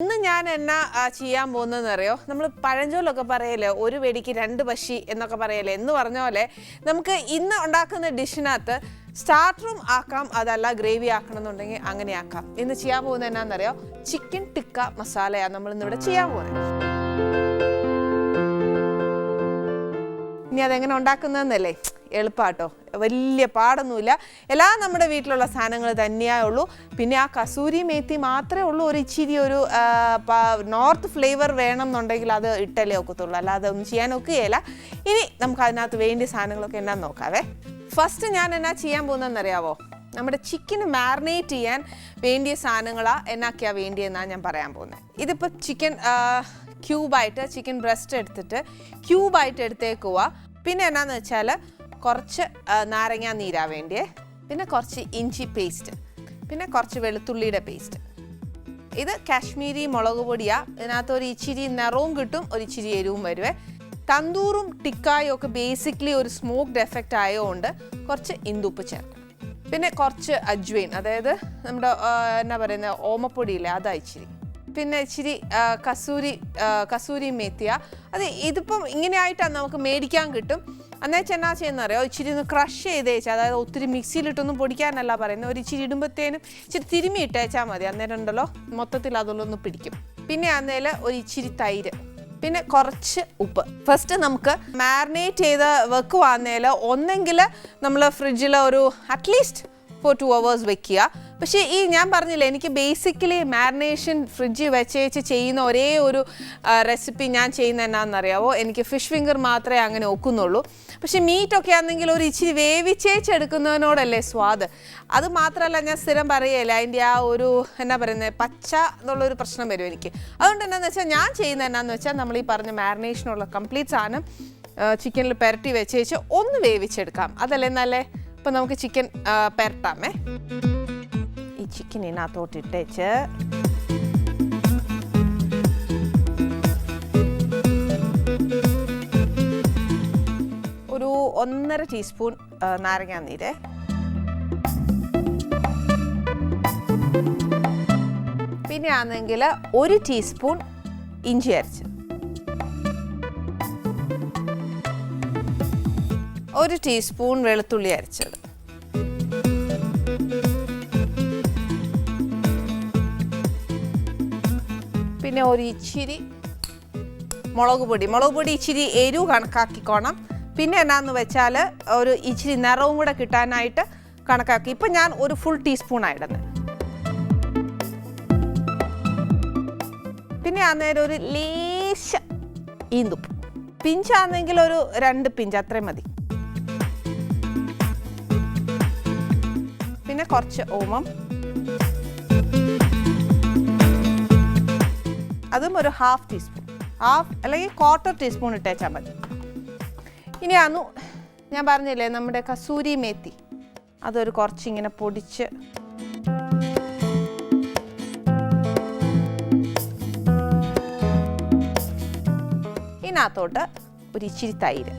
ഇന്ന് ഞാൻ എന്നാ ചെയ്യാൻ പോകുന്നതെന്ന് അറിയോ നമ്മൾ പഴഞ്ചോലൊക്കെ പറയല്ലേ ഒരു വെടിക്ക് രണ്ട് പശി എന്നൊക്കെ പറയല്ലേ? എന്ന് പറഞ്ഞ പോലെ നമുക്ക് ഇന്ന് ഉണ്ടാക്കുന്ന ഡിഷിനകത്ത് സ്റ്റാർട്ടറും ആക്കാം അതല്ല ഗ്രേവി ആക്കണം എന്നുണ്ടെങ്കിൽ അങ്ങനെ ആക്കാം. ഇന്ന് ചെയ്യാൻ പോകുന്നത് എന്നാന്നറിയോ? ചിക്കൻ ടിക്ക മസാലയാണ് നമ്മൾ ഇന്നിവിടെ ചെയ്യാൻ പോകുന്നത്. ഇനി അതെങ്ങനെ ഉണ്ടാക്കുന്നതെന്നല്ലേ? എളുപ്പാട്ടോ. വലിയ പാടൊന്നുമില്ല. എല്ലാം നമ്മുടെ വീട്ടിലുള്ള സാധനങ്ങൾ തന്നെയേ ഉള്ളൂ. പിന്നെ ആ കസൂരി മേത്തി മാത്രമേ ഉള്ളൂ. ഒരു ഇച്ചിരി ഒരു നോർത്ത് ഫ്ലേവർ വേണം എന്നുണ്ടെങ്കിൽ അത് ഇട്ടല്ലേ ഒക്കത്തുള്ളൂ. അല്ലാതെ ഒന്നും ചെയ്യാൻ ഒക്കുകയില്ല. ഇനി നമുക്ക് അതിനകത്ത് വേണ്ടിയ സാധനങ്ങളൊക്കെ എന്നാ നോക്കാവേ. ഫസ്റ്റ് ഞാൻ എന്നാ ചെയ്യാൻ പോകുന്നതെന്ന് അറിയാവോ നമ്മുടെ ചിക്കൻ മാറിനേറ്റ് ചെയ്യാൻ വേണ്ടിയ സാധനങ്ങളാണ് എന്നൊക്കെയാ വേണ്ടിയെന്നാണ് ഞാൻ പറയാൻ പോകുന്നത്. ഇതിപ്പോൾ ചിക്കൻ ക്യൂബായിട്ട് ചിക്കൻ ബ്രസ്റ്റ് എടുത്തിട്ട് ക്യൂബായിട്ട് എടുത്തേക്കുക പിന്നെ എന്നാന്ന് വെച്ചാൽ കുറച്ച് നാരങ്ങാ നീരാ വേണ്ടിയേ. പിന്നെ കുറച്ച് ഇഞ്ചി പേസ്റ്റ്. പിന്നെ കുറച്ച് വെളുത്തുള്ളിയുടെ പേസ്റ്റ്. ഇത് കാശ്മീരി മുളക് പൊടിയാണ് ഇതിനകത്ത് ഒരു ഇച്ചിരി നിറവും കിട്ടും ഒരു ഇച്ചിരി എരിവും വരുവേ. തന്തൂറും ടിക്കായും ഒക്കെ ബേസിക്കലി ഒരു സ്മോക്ക്ഡ് എഫക്റ്റ് ആയതുകൊണ്ട് കുറച്ച് ഇന്ദുപ്പ് ചേർക്കും പിന്നെ കുറച്ച് അജ്വൈൻ അതായത് നമ്മുടെ എന്നാ പറയുന്നത് ഓമപ്പൊടിയില്ലേ അതാ ഇച്ചിരി. പിന്നെ ഇച്ചിരി കസൂരി കസൂരി മേത്തിയ. അത് ഇതിപ്പം ഇങ്ങനെ ആയിട്ടാണ് നമുക്ക് മേടിക്കാൻ കിട്ടും. അന്നേച്ച് എന്നാ ചെയ്യുന്ന അറിയോ? ഇച്ചിരി ഒന്ന് ക്രഷ് ചെയ്തേച്ചാൽ അതായത് ഒത്തിരി മിക്സിയിലിട്ടൊന്നും പൊടിക്കാനല്ല പറയുന്നത്. ഒരു ഇച്ചിരി ഇടുമ്പത്തേനും ഇച്ചിരി തിരുമ്മി ഇട്ടേച്ചാൽ മതി. അന്നേരം ഉണ്ടല്ലോ മൊത്തത്തിൽ അതൊന്ന് പിടിക്കും. പിന്നെ അന്നേരം ഒരു ഇച്ചിരി തൈര്. പിന്നെ കുറച്ച് ഉപ്പ്. ഫസ്റ്റ് നമുക്ക് മാരിനേറ്റ് ചെയ്ത് വെക്കുവാന്നേൽ ഒന്നെങ്കിൽ നമ്മൾ ഫ്രിഡ്ജിൽ ഒരു അറ്റ്ലീസ്റ്റ് ഫോർ ടു അവേഴ്സ് വെക്കുക. പക്ഷേ ഈ ഞാൻ പറഞ്ഞില്ലേ എനിക്ക് ബേസിക്കലി മാരിനേഷൻ ഫ്രിഡ്ജിൽ വെച്ചേച്ച് ചെയ്യുന്ന ഒരേ ഒരു റെസിപ്പി ഞാൻ ചെയ്യുന്ന എന്നാണെന്നറിയാവോ എനിക്ക് ഫിഷ് ഫിംഗർ മാത്രമേ അങ്ങനെ ഒക്കുന്നുള്ളൂ. പക്ഷേ മീറ്റൊക്കെ ആണെങ്കിൽ ഒരു ഇച്ചിരി വേവിച്ചേച്ചെടുക്കുന്നതിനോടല്ലേ സ്വാദ്. അത് മാത്രമല്ല ഞാൻ സ്ഥിരം പറയുകയില്ല അതിന്റെ ആ ഒരു എന്നാ പറയുന്നത് പച്ച എന്നുള്ളൊരു പ്രശ്നം വരും എനിക്ക്. അതുകൊണ്ട് എന്നാന്ന് വെച്ചാൽ ഞാൻ ചെയ്യുന്ന എന്നാന്ന് വെച്ചാൽ നമ്മൾ ഈ പറഞ്ഞ മാരിനേഷനുള്ള കംപ്ലീറ്റ് സാധനം ചിക്കനിൽ പുരട്ടി വെച്ചേച്ച് ഒന്ന് വേവിച്ചെടുക്കാം. അതല്ലേ നല്ലേ? ഇപ്പം നമുക്ക് ചിക്കൻ പുരട്ടാമേ. ചിക്കൻ ഇതിനകത്തോട്ട് ഇട്ടേച്ച് ഒരു ഒന്നര ടീസ്പൂൺ നാരങ്ങാ നീര്. പിന്നെ ആണെങ്കിൽ ഒരു ടീസ്പൂൺ ഇഞ്ചി അരച്ച്. ഒരു ടീസ്പൂൺ വെളുത്തുള്ളി അരച്ചത്. പിന്നെ ഒരു ഇച്ചിരി മുളക് പൊടി. മുളക് പൊടി ഇച്ചിരി എരിവ് കണക്കാക്കിക്കോണം. പിന്നെ എന്നാന്ന് വെച്ചാൽ ഒരു ഇച്ചിരി നിറവും കൂടെ കിട്ടാനായിട്ട് കണക്കാക്കി. ഇപ്പം ഞാൻ ഒരു ഫുൾ ടീസ്പൂൺ ഇടുന്നത്. പിന്നെ അന്നേരം ഒരു ലേശ ഈന്തുപ്പ് പിഞ്ചാണെങ്കിൽ ഒരു രണ്ട് പിഞ്ച് അത്രയും മതി. പിന്നെ കുറച്ച് ഓമം. അതും ഒരു ഹാഫ് ടീസ്പൂൺ ഹാഫ് അല്ലെങ്കിൽ ക്വാർട്ടർ ടീസ്പൂൺ ഇട്ടേച്ചാൽ മതി. ഇനി അന്നു ഞാൻ പറഞ്ഞില്ലേ നമ്മുടെ കസൂരി മേത്തി. അതൊരു കുറച്ചിങ്ങനെ പൊടിച്ച്. ഇതിനകത്തോട്ട് ഒരു ഇച്ചിരി തൈര്.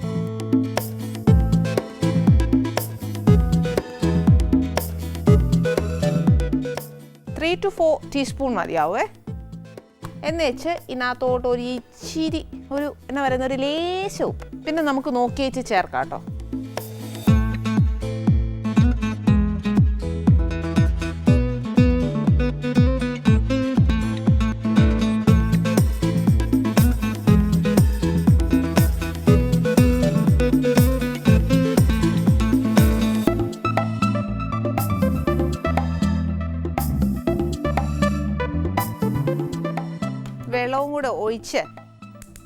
ത്രീ ടു ഫോർ ടീസ്പൂൺ മതിയാവേ. എന്ന് വെച്ച് ഇതിനകത്തോട്ട് ഒരു ഇച്ചിരി ഒരു എന്നാ പറയുന്ന ഒരു ലേശ ഉപ്പ്. പിന്നെ നമുക്ക് നോക്കിയിട്ട് ചേർക്കാം കേട്ടോ. ഒഴിച്ച്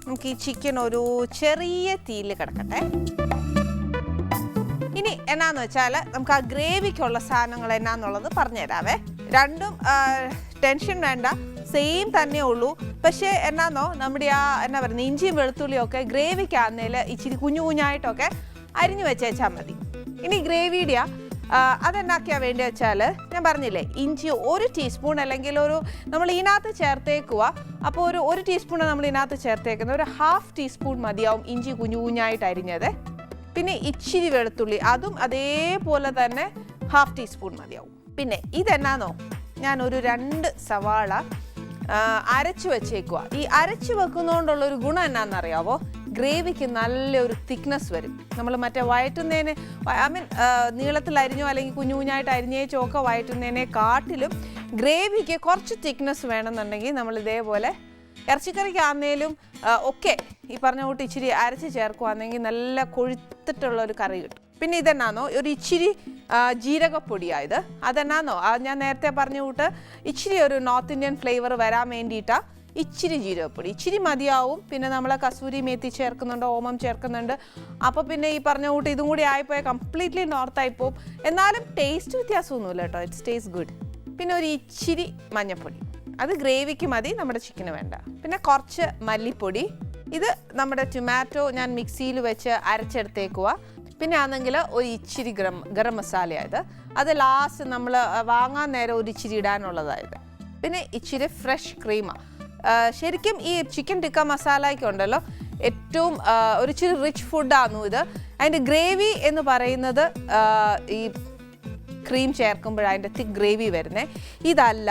നമുക്ക് ഈ ചിക്കൻ ഒരു ചെറിയ തീയിൽ കിടക്കട്ടെ. ഇനി എന്നാന്ന് വെച്ചാൽ നമുക്ക് ആ ഗ്രേവിക്കുള്ള സാധനങ്ങൾ എന്നാന്നുള്ളത് പറഞ്ഞുതരാവേ. രണ്ടും ടെൻഷൻ വേണ്ട. സെയിം തന്നെ ഉള്ളൂ. പക്ഷേ എന്നാന്നോ നമ്മുടെ ആ എന്നാ പറയുന്നത് ഇഞ്ചിയും വെളുത്തുള്ളിയും ഒക്കെ ഗ്രേവിക്കാന്നേൽ ഇച്ചിരി കുഞ്ഞു കുഞ്ഞായിട്ടൊക്കെ അരിഞ്ഞു വെച്ചേച്ചാൽ മതി. ഇനി ഗ്രേവിയുടെ അതെന്നാക്കിയാ വേണ്ടി വെച്ചാൽ ഞാൻ പറഞ്ഞില്ലേ ഇഞ്ചി ഒരു ടീസ്പൂൺ അല്ലെങ്കിൽ ഒരു നമ്മൾ ഇതിനകത്ത് ചേർത്തേക്കുക അപ്പോൾ ഒരു ഒരു ടീസ്പൂൺ നമ്മൾ ഇതിനകത്ത് ചേർത്തേക്കുന്ന ഒരു ഹാഫ് ടീസ്പൂൺ മതിയാവും ഇഞ്ചി കുഞ്ഞു കുഞ്ഞായിട്ട് അരിഞ്ഞത്. പിന്നെ ഇച്ചിരി വെളുത്തുള്ളി അതും അതേപോലെ തന്നെ ഹാഫ് ടീസ്പൂൺ മതിയാവും. പിന്നെ ഇതെന്നാന്നോ ഞാൻ ഒരു രണ്ട് സവാള അരച്ചു വെച്ചേക്കുക ഈ അരച്ചു വെക്കുന്നതുകൊണ്ടുള്ള ഒരു ഗുണം എന്നാണെന്നറിയാവോ ഗ്രേവിക്ക് നല്ലൊരു തിക്നെസ് വരും. നമ്മൾ മറ്റേ വയറ്റുന്നതിന് ഐ മീൻ നീളത്തിൽ അരിഞ്ഞോ അല്ലെങ്കിൽ കുഞ്ഞു കുഞ്ഞായിട്ട് അരിഞ്ഞേ ചോക്ക വയറ്റുന്നതിനെ കാട്ടിലും ഗ്രേവിക്ക് കുറച്ച് തിക്നെസ് വേണമെന്നുണ്ടെങ്കിൽ നമ്മൾ ഇതേപോലെ ഇറച്ചിക്കറിക്കാന്നേലും ഒക്കെ ഈ പറഞ്ഞ കൂട്ട് ഇച്ചിരി അരച്ച് ചേർക്കുവാണെങ്കിൽ നല്ല കൊഴുത്തിട്ടുള്ള ഒരു കറി കിട്ടും. പിന്നെ ഇതെന്നാന്നോ? ഒരു ഇച്ചിരി ജീരകപ്പൊടിയായത് അതെന്നാന്നോ? അത് ഞാൻ നേരത്തെ പറഞ്ഞു കൂട്ട് ഇച്ചിരി ഒരു നോർത്ത് ഇന്ത്യൻ ഫ്ലേവർ വരാൻ വേണ്ടിയിട്ടാ ഇച്ചിരി ജീരകപ്പൊടി. ഇച്ചിരി മതിയാവും. പിന്നെ നമ്മൾ കസൂരി മേത്തി ചേർക്കുന്നുണ്ട് ഓമം ചേർക്കുന്നുണ്ട്. അപ്പോൾ പിന്നെ ഈ പറഞ്ഞ കൂട്ട് ഇതും കൂടി ആയിപ്പോയാൽ കംപ്ലീറ്റ്ലി നോർത്തായി പോകും എന്നാലും ടേസ്റ്റ് വ്യത്യാസമൊന്നുമില്ല കേട്ടോ. ഇറ്റ്സ് ടേസ്റ്റ് ഗുഡ് പിന്നെ ഒരു ഇച്ചിരി മഞ്ഞൾപ്പൊടി അത് ഗ്രേവിക്ക് മതി നമ്മുടെ ചിക്കന് വേണ്ട. പിന്നെ കുറച്ച് മല്ലിപ്പൊടി. ഇത് നമ്മുടെ ടൊമാറ്റോ ഞാൻ മിക്സിയിൽ വെച്ച് അരച്ചെടുത്തേക്കുക പിന്നെ ആണെങ്കിൽ ഒരു ഇച്ചിരി ഗരം ഗരം മസാലയായത് അത് ലാസ്റ്റ് നമ്മൾ വാങ്ങാൻ നേരം ഒരു ഇച്ചിരി ഇടാനുള്ളതായത് പിന്നെ ഇച്ചിരി ഫ്രഷ് ക്രീമാണ് ശരിക്കും ഈ ചിക്കൻ ടിക്ക മസാലയ്ക്ക് ഉണ്ടല്ലോ ഏറ്റവും ഒരു ഇച്ചിരി റിച്ച് ഫുഡാണ് ഇത്. അതിന്റെ ഗ്രേവി എന്ന് പറയുന്നത് ഈ ക്രീം ചേർക്കുമ്പോൾ അതിന്റെ തിക്ക് ഗ്രേവി വരുന്നത് ഇതല്ല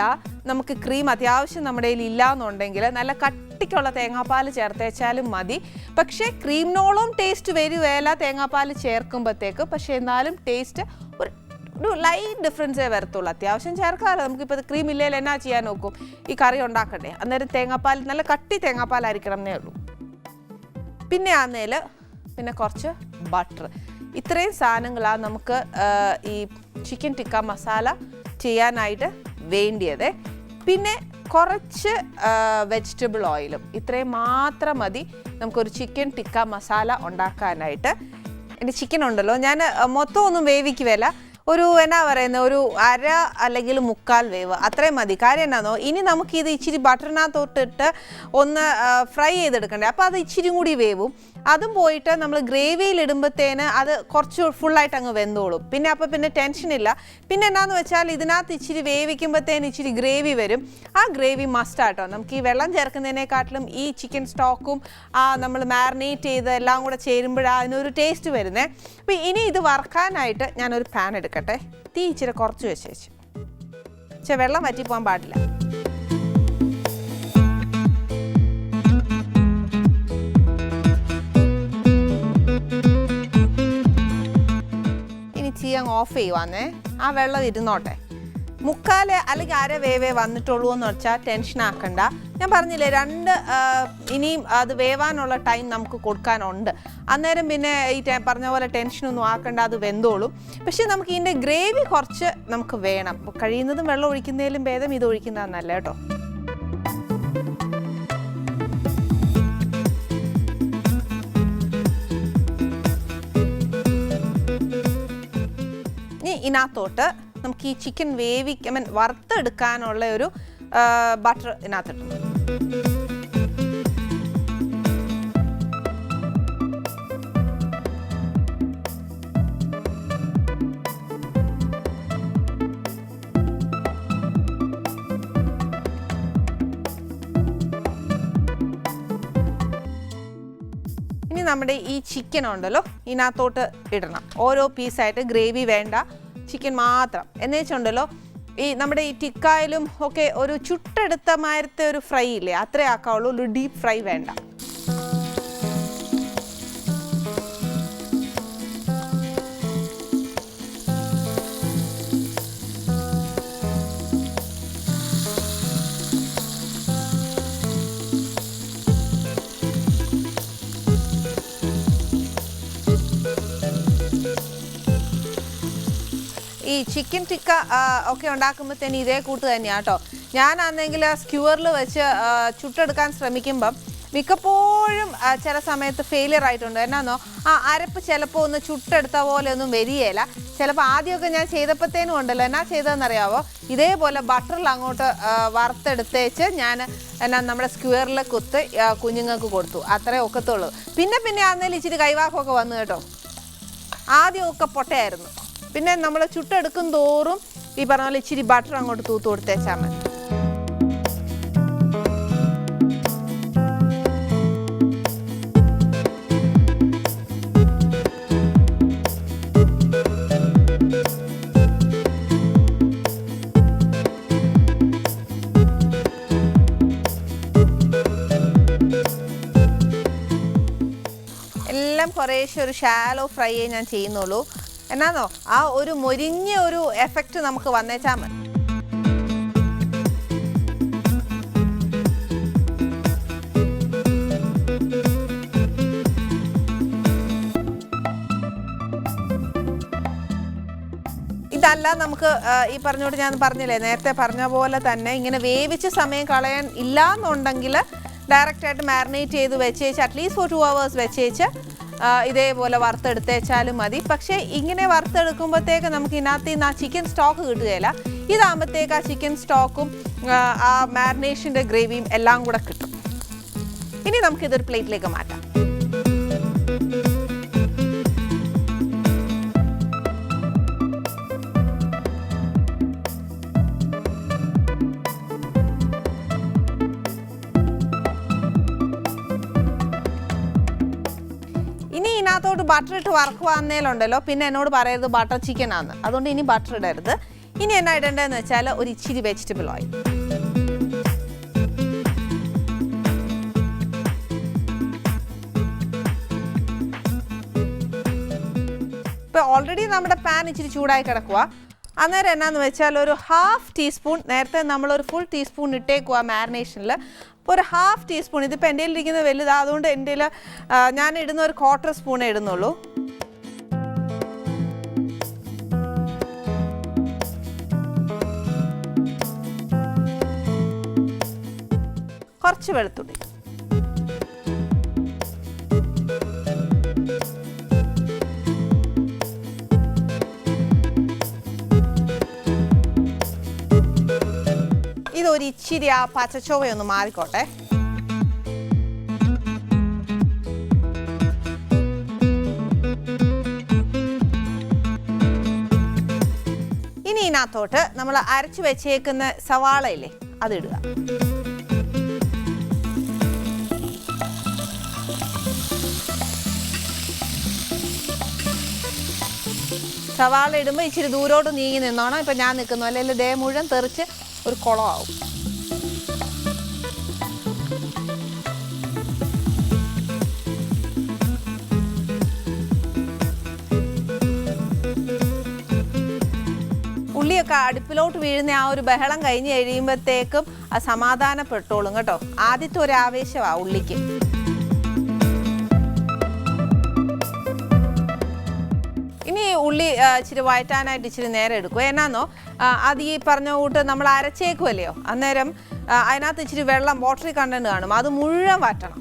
നമുക്ക് ക്രീം അത്യാവശ്യം നമ്മുടെ കയ്യിൽ ഇല്ലയെന്നുണ്ടെങ്കിൽ നല്ല കട്ടിക്കുള്ള തേങ്ങാപ്പാൽ ചേർത്തേച്ചാലും മതി. പക്ഷേ ക്രീമിനോളം ടേസ്റ്റ് വരുവേല തേങ്ങാപ്പാൽ ചേർക്കുമ്പോഴത്തേക്ക് പക്ഷേ എന്നാലും ടേസ്റ്റ് ഒരു ഒരു ലൈറ്റ് ഡിഫറൻസേ വരത്തുള്ളൂ. അത്യാവശ്യം ചേർക്കാമല്ലോ നമുക്കിപ്പോൾ ക്രീം ഇല്ലെങ്കിൽ എന്നാ ചെയ്യാൻ നോക്കും? ഈ കറി ഉണ്ടാക്കണ്ടേ? അന്നേരം തേങ്ങാപ്പാൽ നല്ല കട്ടി തേങ്ങാപ്പാലായിരിക്കണം എന്നേ ഉള്ളൂ. പിന്നെ ആന്നേൽ പിന്നെ കുറച്ച് ബട്ടർ ഇത്രയും സാധനങ്ങളാണ് നമുക്ക് ഈ ചിക്കൻ ടിക്ക മസാല ചെയ്യാനായിട്ട് വേണ്ടിയത്. പിന്നെ കുറച്ച് വെജിറ്റബിൾ ഓയിലും ഇത്രയും മാത്രം മതി നമുക്കൊരു ചിക്കൻ ടിക്ക മസാല ഉണ്ടാക്കാനായിട്ട്. എന്റെ ചിക്കൻ ഉണ്ടല്ലോ. ഞാൻ മൊത്തം ഒന്നും വേവിക്കുവല്ല ഒരു എന്നാ പറയുന്നത് ഒരു അര അല്ലെങ്കിൽ മുക്കാൽ വേവ് അത്രയും മതി. കാര്യം എന്നാന്നോ ഇനി നമുക്കിത് ഇച്ചിരി ബട്ടറിനകത്തോട്ടിട്ട് ഒന്ന് ഫ്രൈ ചെയ്തെടുക്കണ്ടേ. അപ്പോൾ അത് ഇച്ചിരി കൂടി വേവും. അതും പോയിട്ട് നമ്മൾ ഗ്രേവിയിൽ ഇടുമ്പോഴത്തേന് അത് കുറച്ച് ഫുള്ളായിട്ട് അങ്ങ് വെന്തോളും. പിന്നെ അപ്പോൾ പിന്നെ ടെൻഷൻ ഇല്ല പിന്നെ എന്നാന്ന് വെച്ചാൽ ഇതിനകത്ത് ഇച്ചിരി വേവിക്കുമ്പോഴത്തേന് ഇച്ചിരി ഗ്രേവി വരും. ആ ഗ്രേവി മസ്റ്റാട്ടോ. നമുക്ക് ഈ വെള്ളം ചേർക്കുന്നതിനെക്കാട്ടിലും ഈ ചിക്കൻ സ്റ്റോക്കും ആ നമ്മൾ മാറിനേറ്റ് ചെയ്ത് എല്ലാം കൂടെ ചേരുമ്പോഴാണ് അതിനൊരു ടേസ്റ്റ് വരുന്നത് അപ്പോൾ ഇനി ഇത് വറുക്കാനായിട്ട് ഞാനൊരു പാൻ എടുക്കട്ടെ. തീ ഇച്ചിരി കുറച്ച് വെച്ച് വെച്ച്. പക്ഷേ വെള്ളം വറ്റി പോകാൻ പാടില്ല. അങ്ങ് ഓഫ് ചെയ്യുവാന്നേ. ആ വെള്ളം ഇരുന്നോട്ടെ. മുക്കാൽ അല്ലെങ്കിൽ അര വേവേ വന്നിട്ടുള്ളൂ എന്ന് വെച്ചാൽ ടെൻഷൻ ആക്കണ്ട. ഞാൻ പറഞ്ഞില്ലേ രണ്ട് ഇനിയും അത് വേവാനുള്ള ടൈം നമുക്ക് കൊടുക്കാനുണ്ട്. അന്നേരം പിന്നെ ഈ പറഞ്ഞ പോലെ ടെൻഷനൊന്നും ആക്കണ്ട അത് വെന്തോളും. പക്ഷേ നമുക്ക് ഇതിന്റെ ഗ്രേവി കുറച്ച് നമുക്ക് വേണം. കഴിയുന്നതും വെള്ളം ഒഴിക്കുന്നതിലും ഭേദം ഇത് ഒഴിക്കുന്നതാണ് നല്ല കേട്ടോ. ഇതിനകത്തോട്ട് നമുക്ക് ഈ ചിക്കൻ വേവിക്ക് മീൻ വറുത്തെടുക്കാനുള്ള ഒരു ബട്ടർ ഇതിനകത്തിട്ടു. ഇനി നമ്മുടെ ഈ ചിക്കൻ ഉണ്ടല്ലോ ഇതിനകത്തോട്ട് ഇടണം. ഓരോ പീസായിട്ട് ഗ്രേവി വേണ്ട ചിക്കൻ മാത്രം. എന്ന് വെച്ചുണ്ടല്ലോ ഈ നമ്മുടെ ഈ ടിക്കായാലും ഒക്കെ ഒരു ചുട്ടെടുത്ത മാരത്തെ ഒരു ഫ്രൈ ഇല്ലേ? അത്രേ ആക്കാവുള്ളൂ. ഒരു ഡീപ്പ് ഫ്രൈ വേണ്ട. ചിക്കൻ ടിക്ക ഒക്കെ ഉണ്ടാക്കുമ്പോഴത്തേന് ഇതേ കൂട്ട് തന്നെയാണ് കേട്ടോ ഞാനാണെങ്കിൽ സ്ക്യൂറിൽ വെച്ച് ചുട്ടെടുക്കാൻ ശ്രമിക്കുമ്പം മിക്കപ്പോഴും ചില സമയത്ത് ഫെയിലിയർ ആയിട്ടുണ്ട്. എന്നാന്നോ? ആ അരപ്പ് ചിലപ്പോൾ ഒന്ന് ചുട്ടെടുത്ത പോലെ ഒന്നും വരികയില്ല ചിലപ്പോൾ ആദ്യമൊക്കെ ഞാൻ ചെയ്തപ്പോഴത്തേനും ഉണ്ടല്ലോ. എന്നാ ചെയ്തതെന്നറിയാവോ? ഇതേപോലെ ബട്ടറിൽ അങ്ങോട്ട് വറുത്തെടുത്തേച്ച് ഞാൻ എന്നാ നമ്മുടെ സ്ക്വയറിൽ കുത്ത് കുഞ്ഞുങ്ങൾക്ക് കൊടുത്തു. അത്രേ ഒക്കത്തുള്ളൂ. പിന്നെ പിന്നെ ആന്നേലും ഇച്ചിരി കൈവാക്കമൊക്കെ വന്നു കേട്ടോ. ആദ്യമൊക്കെ പൊട്ടയായിരുന്നു. പിന്നെ നമ്മൾ ചുട്ടെടുക്കും തോറും ഈ പറഞ്ഞ പോലെ ഇച്ചിരി ബട്ടർ അങ്ങോട്ട് തൂത്ത് കൊടുത്തേച്ചാൽ മതി. എല്ലാം കുറേശ്ശെ ഒരു ഷാലോ ഫ്രൈയേ ഞാൻ ചെയ്യുന്നുള്ളൂ. എന്നാന്നോ? ആ ഒരു മൊരിഞ്ഞ ഒരു എഫക്റ്റ് നമുക്ക് വന്നേച്ചാൽ മതി. ഇതല്ല നമുക്ക് ഈ പറഞ്ഞോട്ട് ഞാൻ പറഞ്ഞില്ലേ നേരത്തെ പറഞ്ഞ പോലെ തന്നെ ഇങ്ങനെ വേവിച്ച് സമയം കളയാൻ ഇല്ല എന്നുണ്ടെങ്കിൽ ഡയറക്റ്റ് ആയിട്ട് മാരിനേറ്റ് ചെയ്ത് വെച്ചേച്ച് at least for two hours വെച്ചേച്ച് ഇതേപോലെ വറുത്തെടുത്തേച്ചാലും മതി. പക്ഷേ ഇങ്ങനെ വറുത്തെടുക്കുമ്പോഴത്തേക്ക് നമുക്ക് ഇതിനകത്ത് നിന്ന് ആ ചിക്കൻ സ്റ്റോക്ക് കിട്ടുകയില്ല. ഇതാകുമ്പോഴത്തേക്ക് ആ ചിക്കൻ സ്റ്റോക്കും ആ മാരിനേഷന്റെ ഗ്രേവിയും എല്ലാം കൂടെ കിട്ടും. ഇനി നമുക്കിതൊരു പ്ലേറ്റിലേക്ക് മാറ്റാം. ഇതിനകത്തോട്ട് ബട്ടർ ഇട്ട് വറക്കുവാന്നേലുണ്ടല്ലോ പിന്നെ എന്നോട് പറയരുത് ബട്ടർ ചിക്കൻ ആന്ന്. അതുകൊണ്ട് ഇനി ബട്ടർ ഇടരുത്. ഇനി എന്നാ ഇടേണ്ടതെന്ന് വെച്ചാൽ ഒരു ഇച്ചിരി വെജിറ്റബിൾ ഓയിൽ ഇപ്പൊ ഓൾറെഡി നമ്മുടെ പാൻ ഇച്ചിരി ചൂടായി കിടക്കുക അന്നേരം എന്നാന്ന് വെച്ചാൽ ഒരു ഹാഫ് ടീസ്പൂൺ നേരത്തെ നമ്മൾ ഒരു ഫുൾ ടീസ്പൂൺ ഇട്ടേക്കുക മാരിനേഷനിൽ അപ്പോൾ ഒരു ഹാഫ് ടീസ്പൂൺ ഇതിപ്പോൾ എന്റെ ഇരിക്കുന്ന വലുതാ അതുകൊണ്ട് എന്റെ ഞാൻ ഇടുന്ന ഒരു ക്വാർട്ടർ സ്പൂണേ ഇടുന്നുള്ളൂ. കുറച്ച് വെളുത്തുള്ളി. ഇതൊരു ഇച്ചിരി ആ പച്ചച്ചോവയൊന്ന് മാറിക്കോട്ടെ. ഇനി ഇതിനകത്തോട്ട് നമ്മൾ അരച്ചു വെച്ചേക്കുന്ന സവാളയില്ലേ അതിടുക സവാള ഇടുമ്പോൾ ഇച്ചിരി ദൂരോട്ട് നീങ്ങി നിന്നോണം. ഇപ്പം ഞാൻ നിൽക്കുന്നു. അല്ലെങ്കിൽ ദേ മുഴുവൻ തെറിച്ച് ഒരു കുളമാവും. ഉള്ളിയൊക്കെ അടുപ്പിലോട്ട് വീഴുന്ന ആ ഒരു ബഹളം കഴിഞ്ഞ് കഴിയുമ്പോഴത്തേക്കും സമാധാനപ്പെട്ടോളും കേട്ടോ. ആദ്യത്തെ ഒരു ആവേശമാണ് ഉള്ളിക്ക്. ഇനി ഉള്ളി ഇച്ചിരി വഴറ്റാനായിട്ട് ഇച്ചിരി നേരം എടുക്കും. എന്നാന്നോ? അത് ഈ പറഞ്ഞ കൂട്ട് നമ്മൾ അരച്ചേക്കുമല്ലയോ അന്നേരം അതിനകത്ത് ഇച്ചിരി വെള്ളം വാട്ടറി കണ്ടന്റ് കാണും. അത് മുഴുവൻ വാറ്റണം.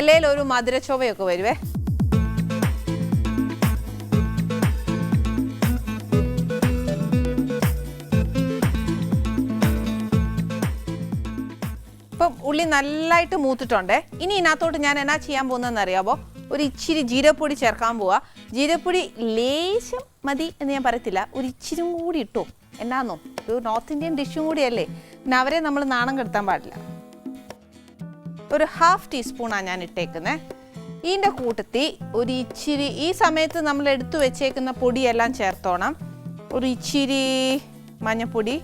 എല്ലാം ഒരു മധുരച്ചോവയൊക്കെ വരുവേ? ഉള്ളി നല്ലതായിട്ട് മൂത്തിട്ടുണ്ട്. ഇനി ഇതിനകത്തോട്ട് ഞാൻ എന്നാ ചെയ്യാൻ പോകുന്നതെന്ന് അറിയാമോ ഒരു ഇച്ചിരി ജീരപ്പൊടി ചേർക്കാൻ പോവാ. ജീരപ്പൊടി ലേശം മതി എന്ന് ഞാൻ പറയത്തില്ല. ഒരു ഇച്ചിരി കൂടി ഇട്ടു. എന്നാന്നോ ഒരു നോർത്ത് ഇന്ത്യൻ ഡിഷും കൂടിയല്ലേ? പിന്നെ അവരെ നമ്മൾ നാണം കെടുത്താൻ പാടില്ല. ഒരു ഹാഫ് ടീസ്പൂണാണ് ഞാൻ ഇട്ടേക്കുന്നത് ഇതിന്റെ കൂട്ടത്തിൽ ഒരു ഇച്ചിരി ഈ സമയത്ത് നമ്മൾ എടുത്തു വെച്ചേക്കുന്ന പൊടിയെല്ലാം ചേർത്തോണം. ഒരു ഇച്ചിരി മഞ്ഞപ്പൊടി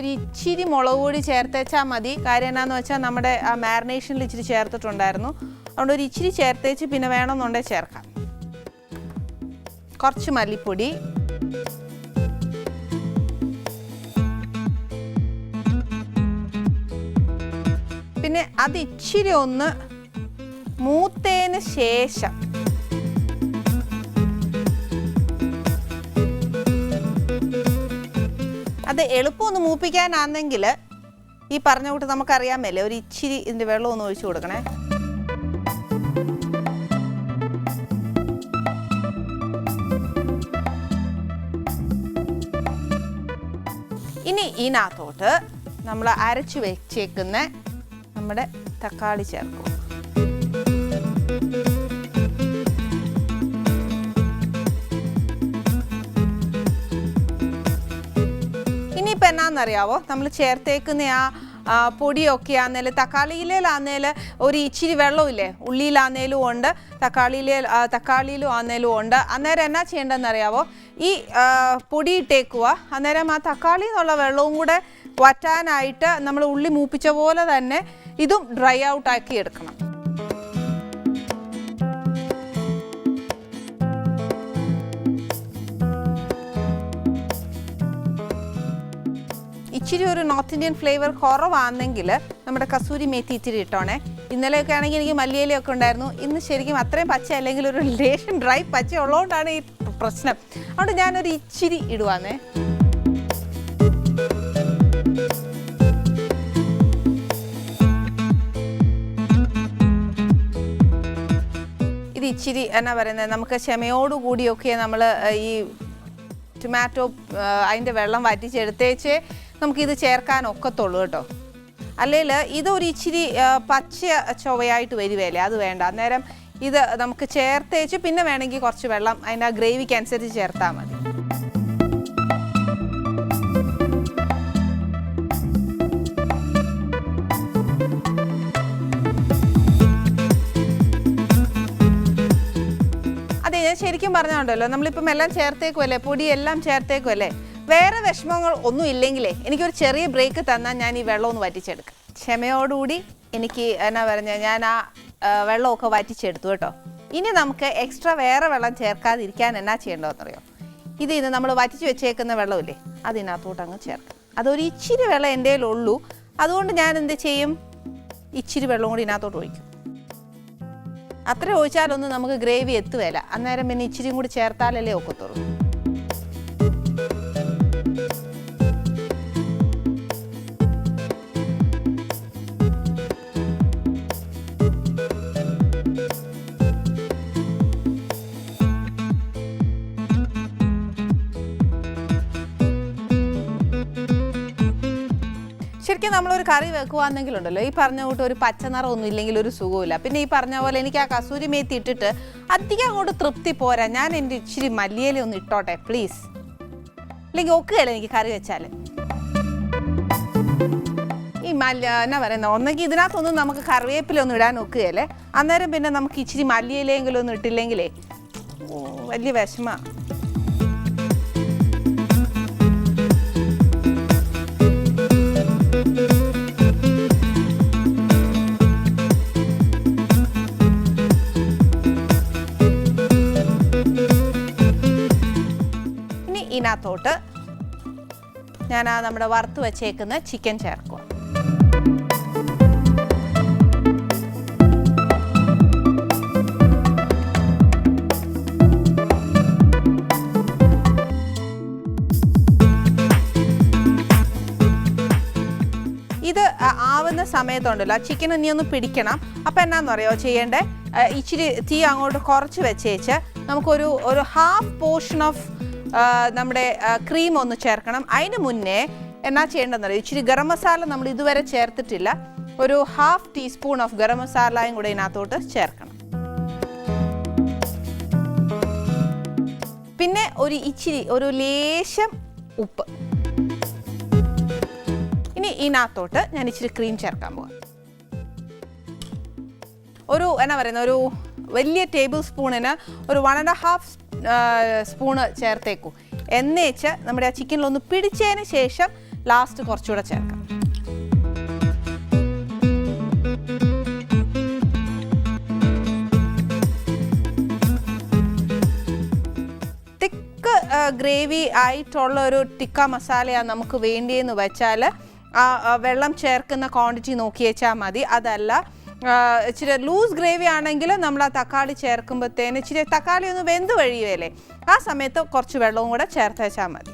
ഒരു ഇച്ചിരി മുളക് പൊടി ചേർത്തേച്ചാൽ മതി. കാര്യം എന്നാന്ന് വെച്ചാൽ നമ്മുടെ ആ മാരിനേഷനിൽ ഇച്ചിരി ചേർത്തിട്ടുണ്ടായിരുന്നു. അതുകൊണ്ട് ഒരു ഇച്ചിരി ചേർത്തേച്ച് പിന്നെ വേണമെന്നുണ്ടെങ്കിൽ ചേർക്കാം. കുറച്ച് മല്ലിപ്പൊടി. പിന്നെ അത് ഇച്ചിരി ഒന്ന് മൂത്തതിന് ശേഷം അത് എളുപ്പമൊന്ന് മൂപ്പിക്കാനാണെങ്കിൽ ഈ പറഞ്ഞ കൂട്ട് നമുക്കറിയാമല്ലേ ഒരു ഇച്ചിരി ഇതിന്റെ വെള്ളം ഒന്ന് ഒഴിച്ചു കൊടുക്കണേ. ഇനി ഇതിനകത്തോട്ട് നമ്മൾ അരച്ചു വെച്ചേക്കുന്ന നമ്മുടെ തക്കാളി ചേർക്കും. എന്നാന്നറിയാവോ നമ്മൾ ചേർത്തേക്കുന്ന ആ പൊടിയൊക്കെ ആന്നേൽ തക്കാളിയിലാന്നേൽ ഒരു ഇച്ചിരി വെള്ളമില്ലേ ഉള്ളിയിലാന്നേലും ഉണ്ട് തക്കാളിയിലെ തക്കാളിയിലും ആന്നേലും ഉണ്ട്. അന്നേരം എന്നാ ചെയ്യേണ്ടതെന്ന് അറിയാവോ ഈ പൊടി ഇട്ടേക്കുക. അന്നേരം ആ തക്കാളി എന്നുള്ള വെള്ളവും കൂടെ വറ്റാനായിട്ട് നമ്മൾ ഉള്ളി മൂപ്പിച്ച പോലെ തന്നെ ഇതും ഡ്രൈ ഔട്ടാക്കി എടുക്കണം. ഇച്ചിരി ഒരു നോർത്ത് ഇന്ത്യൻ ഫ്ലേവർ കുറവാണെങ്കിൽ നമ്മുടെ കസൂരി മേത്തി ഇച്ചിരി ഇട്ടോണേ. ഇന്നലെയൊക്കെ ആണെങ്കിൽ എനിക്ക് മല്ലിയിലയൊക്കെ ഉണ്ടായിരുന്നു. ഇന്ന് ശരിക്കും അത്രയും പച്ച അല്ലെങ്കിൽ ഒരു ലേശം ഡ്രൈ പച്ച ഉള്ളതുകൊണ്ടാണ് ഈ പ്രശ്നം. അതുകൊണ്ട് ഞാനൊരു ഇച്ചിരി ഇടുവാന്നേ. ഇത് ഇച്ചിരി എന്നാ പറയുന്നത് നമുക്ക് ക്ഷമയോടുകൂടിയൊക്കെ നമ്മൾ ഈ ടൊമാറ്റോ അതിന്റെ വെള്ളം വറ്റിച്ചെടുത്തേച്ച് നമുക്കിത് ചേർക്കാൻ ഒക്കത്തുള്ളൂ കേട്ടോ. അല്ലെങ്കിൽ ഇതൊരു ഇച്ചിരി പച്ച ചൊവയായിട്ട് വരുവല്ലേ അത് വേണ്ട. അന്നേരം ഇത് നമുക്ക് ചേർത്തേച്ച് പിന്നെ വേണമെങ്കിൽ കുറച്ച് വെള്ളം അതിന്റെ ആ ഗ്രേവിക്ക് അനുസരിച്ച് ചേർത്താൽ മതി. അതെ ഞാൻ ശരിക്കും പറഞ്ഞുണ്ടല്ലോ. നമ്മളിപ്പം എല്ലാം ചേർത്തേക്കുമല്ലേ പൊടിയെല്ലാം ചേർത്തേക്കുമല്ലേ വേറെ വിഷമങ്ങൾ ഒന്നും ഇല്ലെങ്കിലേ എനിക്കൊരു ചെറിയ ബ്രേക്ക് തന്നാൽ ഞാൻ ഈ വെള്ളം ഒന്ന് വറ്റിച്ചെടുക്കും. ക്ഷമയോടുകൂടി എനിക്ക് എന്നാ പറഞ്ഞ ഞാൻ ആ വെള്ളമൊക്കെ വറ്റിച്ചെടുത്തു കേട്ടോ. ഇനി നമുക്ക് എക്സ്ട്രാ വേറെ വെള്ളം ചേർക്കാതിരിക്കാൻ എന്നാ ചെയ്യേണ്ടതെന്നറിയോ? ഇത് ഇത് നമ്മൾ വറ്റിച്ച് വെച്ചേക്കുന്ന വെള്ളമില്ലേ അതിനകത്തോട്ട് അങ്ങ് ചേർക്കാം. അതൊരു ഇച്ചിരി വെള്ളം എന്റെ ഉള്ളൂ അതുകൊണ്ട് ഞാൻ എന്ത് ചെയ്യും? ഇച്ചിരി വെള്ളം കൂടി ഇതിനകത്തോട്ട് ഒഴിക്കും. അത്ര ഒഴിച്ചാലൊന്നും നമുക്ക് ഗ്രേവി എത്തുകയില്ല അന്നേരം പിന്നെ ഇച്ചിരിയും കൂടി ചേർത്താലല്ലേ ഒക്കത്തുള്ളൂ. ശരിക്കും നമ്മളൊരു കറി വെക്കുവാണെങ്കിലുണ്ടല്ലോ ഈ പറഞ്ഞ കൂട്ട് ഒരു പച്ചനിറ ഒന്നും ഇല്ലെങ്കിൽ ഒരു സുഖമില്ല പിന്നെ ഈ പറഞ്ഞ പോലെ എനിക്ക് ആ കസൂരി മേത്തി ഇട്ടിട്ട് അധികം അങ്ങോട്ട് തൃപ്തി പോരാ. ഞാൻ എന്റെ ഇച്ചിരി മല്ലിയില ഒന്ന് ഇട്ടോട്ടെ പ്ലീസ് അല്ലെങ്കിൽ ഒക്കുകയല്ല എനിക്ക് കറി വെച്ചാൽ ഈ മല്ല എന്നാ പറയുന്നത് ഒന്നെങ്കിൽ ഇതിനകത്തൊന്നും നമുക്ക് കറിവേപ്പില ഒന്നും ഇടാൻ ഒക്കുകയല്ലേ? അന്നേരം പിന്നെ നമുക്ക് ഇച്ചിരി മല്ലിയിലെങ്കിലും ഒന്നും ഇട്ടില്ലെങ്കിലേ വലിയ വിഷമമാണ് ഇതിനകത്തോട്ട് ഞാൻ ആ നമ്മുടെ വറുത്ത് വെച്ചേക്കുന്ന ചിക്കൻ ചേർക്കുക. ഇത് ആവുന്ന സമയത്തുണ്ടല്ലോ ചിക്കൻ ഇനി ഒന്ന് പിടിക്കണം. അപ്പം എന്നാന്ന് പറയുമോ ചെയ്യേണ്ടേ? ഇച്ചിരി തീ അങ്ങോട്ട് കുറച്ച് വെച്ചേച്ച് നമുക്കൊരു ഒരു ഹാഫ് പോർഷൻ ഓഫ് നമ്മുടെ ക്രീം ഒന്ന് ചേർക്കണം. അതിന് മുന്നേ എന്നാ ചെയ്യേണ്ടതെന്ന് അറിയോ ഇച്ചിരി ഗരം മസാല നമ്മൾ ഇതുവരെ ചേർത്തിട്ടില്ല. ഒരു ഹാഫ് ടീസ്പൂൺ ഓഫ് ഗരം മസാലയും കൂടെ ഇതിനകത്തോട്ട് ചേർക്കണം. പിന്നെ ഒരു ഇച്ചിരി ഒരു ലേശം ഉപ്പ്. ഇനി ഇതിനകത്തോട്ട് ഞാൻ ഇച്ചിരി ക്രീം ചേർക്കാൻ പോകാം ഒരു എന്നാ പറയുന്ന ഒരു വലിയ ടേബിൾ സ്പൂണിന് ഒരു വൺ ആൻഡ് ഹാഫ് സ്പൂണ് ചേർത്തേക്കൂ. എന്നേച്ച് നമ്മുടെ ആ ചിക്കനിലൊന്ന് പിടിച്ചതിന് ശേഷം ലാസ്റ്റ് കുറച്ചുകൂടെ ചേർക്കാം. തിക്ക് ഗ്രേവി ആയിട്ടുള്ള ഒരു ടിക്ക മസാലയാണ് നമുക്ക് വേണ്ടിയെന്ന് വെച്ചാൽ ആ വെള്ളം ചേർക്കുന്ന ക്വാണ്ടിറ്റി നോക്കി വെച്ചാൽ മതി. അതല്ല ഇച്ചിരി ലൂസ് ഗ്രേവി ആണെങ്കിൽ നമ്മൾ ആ തക്കാളി ചേർക്കുമ്പോഴത്തേന് ഇച്ചിരി തക്കാളി ഒന്ന് വെന്ത് കഴിയുമല്ലേ ആ സമയത്ത് കുറച്ച് വെള്ളവും കൂടെ ചേർത്ത് വെച്ചാൽ മതി.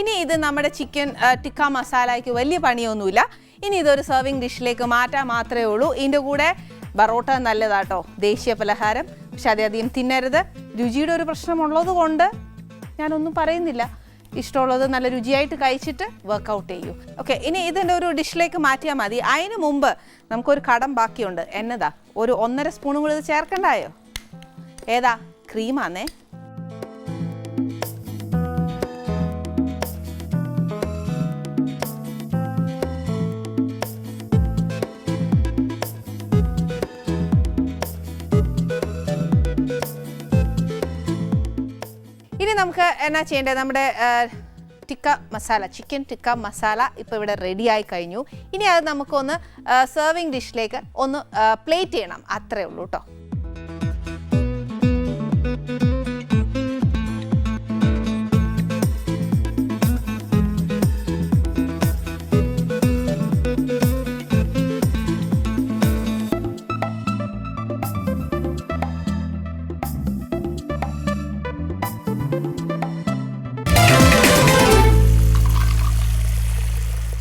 ഇനി ഇത് നമ്മുടെ ചിക്കൻ ടിക്ക മസാലയ്ക്ക് വലിയ പണിയൊന്നുമില്ല. ഇനി ഇതൊരു സെർവിങ് ഡിഷിലേക്ക് മാറ്റാൻ മാത്രമേ ഉള്ളൂ. ഇതിന്റെ കൂടെ ബറോട്ട നല്ലതാട്ടോ. ദേശീയ പലഹാരം. പക്ഷെ അതധികം തിന്നരുത്. രുചിയുടെ ഒരു പ്രശ്നമുള്ളത് കൊണ്ട് ഞാനൊന്നും പറയുന്നില്ല. ഇഷ്ടമുള്ളത് നല്ല രുചിയായിട്ട് കഴിച്ചിട്ട് വർക്കൗട്ട് ചെയ്യൂ. ഓക്കെ ഇനി ഇതിന്റെ ഒരു ഡിഷിലേക്ക് മാറ്റിയാൽ മതി. അതിന് മുമ്പ് നമുക്കൊരു കടം ബാക്കിയുണ്ട്. എന്നതാ? ഒരു ഒന്നര സ്പൂണും കൂടി ഇത് ചേർക്കണ്ടായോ? ഏതാ? ക്രീമാന്നേ നമുക്ക് എന്നാ ചെയ്യേണ്ടത്? നമ്മുടെ ടിക്ക മസാല ചിക്കൻ ടിക്ക മസാല ഇപ്പോൾ ഇവിടെ റെഡി ആയി കഴിഞ്ഞു. ഇനി അത് നമുക്കൊന്ന് സെർവിങ് ഡിഷിലേക്ക് ഒന്ന് പ്ലേറ്റ് ചെയ്യണം. അത്രേ ഉള്ളൂ കേട്ടോ